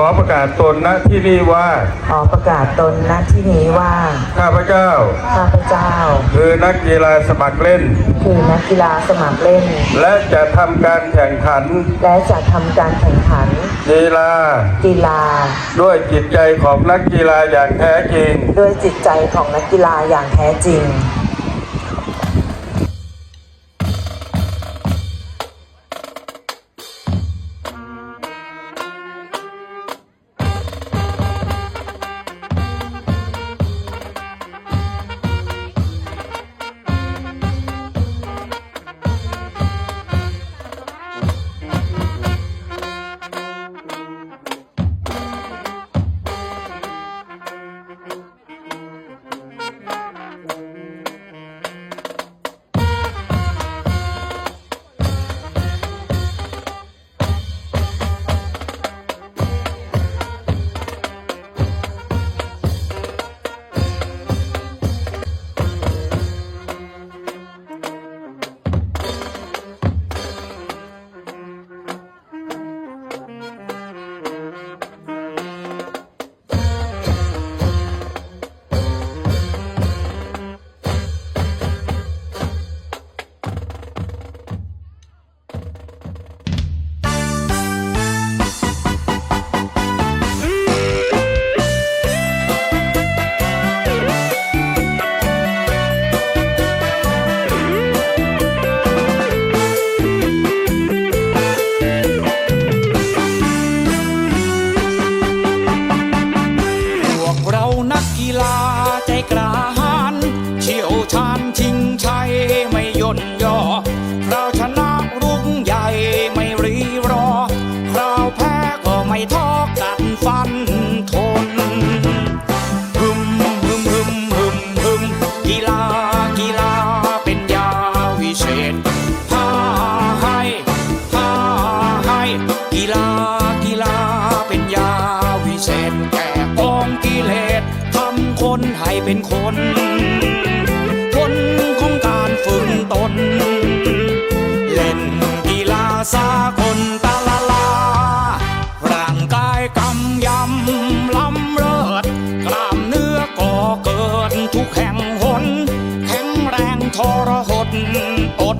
ขอประกาศตนณที่นี่ว่า ขอประกาศตนณที่นี้ว่า ข้าพเจ้า ข้าพเจ้า คือนักกีฬาสมัครเล่น คือนักกีฬาสมัครเล่น และจะทำการแข่งขัน และจะทำการแข่งขัน กีฬา กีฬา ด้วยจิตใจของนักกีฬาอย่างแท้จริง ด้วยจิตใจของนักกีฬาอย่างแท้จริง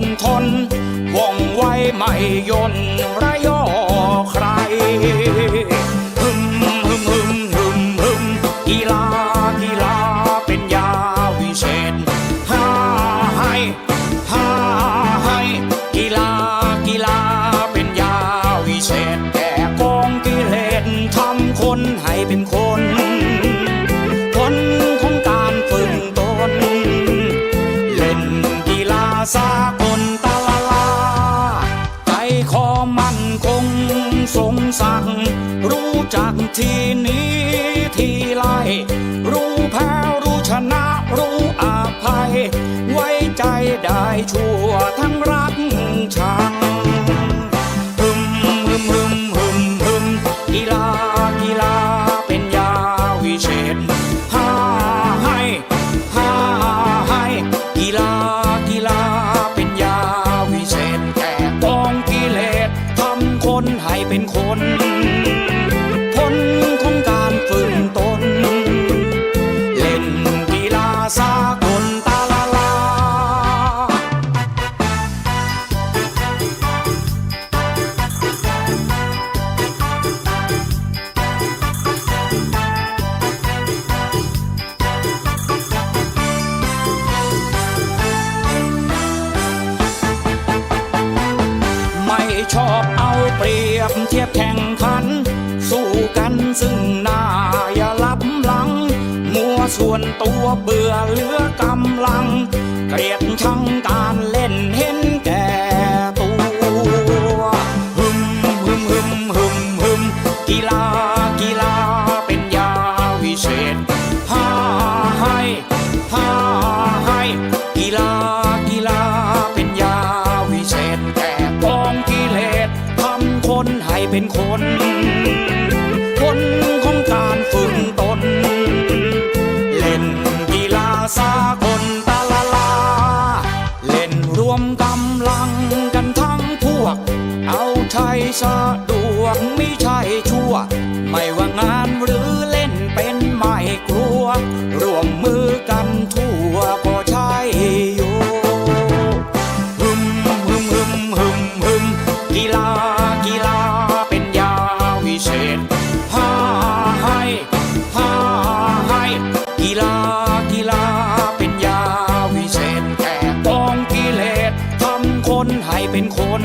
ดทนว่องไวไม่ย่นระยอใคร รู้จักทีนี้ทีไลรู้แพ้รู้ชนะรู้อาภัย ไว้ใจได้ชั่วทั้งรักชัง ซึ่งหน้าอย่าลับหลัง มัวส่วนตัวเบื่อเหลือกำลัง เกลียดชังการเล่นเห็นแก่ตัวฮึมฮึมฮึมฮึมฮึมกีฬากีฬาเป็นยาวิเศษห้าให้ห้าให้กีฬากีฬาเป็นยาวิเศษแก่กองกิเลสทำคนให้เป็นคน สะดวกไม่ใช่ชั่ว ไม่ว่างานหรือเล่นเป็นไม่กลัว ร่วมมือกันทั่วก็ใช่อยู่ฮึมฮึมฮึมฮึมฮึมกีฬากีฬาเป็นยาวิเศษฮ่าให้ฮ่าให้กีฬากีฬาเป็นยาวิเศษแก่กองกิเลสทำคนให้เป็นคน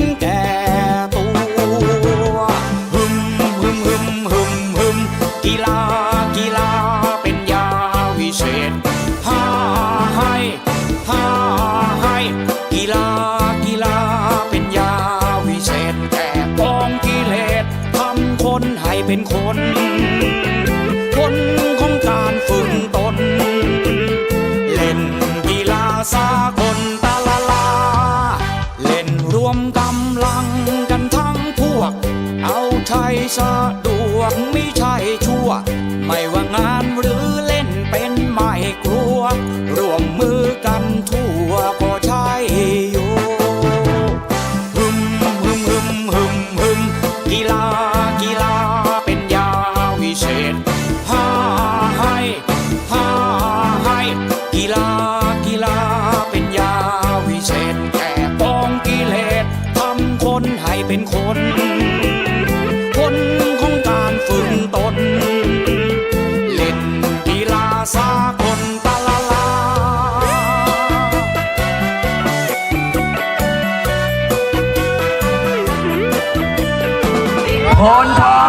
นให้เป็นคนผลของการฝึกตน เล่นกีฬาสากลตาลาลา เล่นรวมกำลังกันทั้งพวก เอาใจสะดวกไม่ใช่ชั่ว ไม่ว่างานหรือเล่นเป็นไม่กลัวร 看他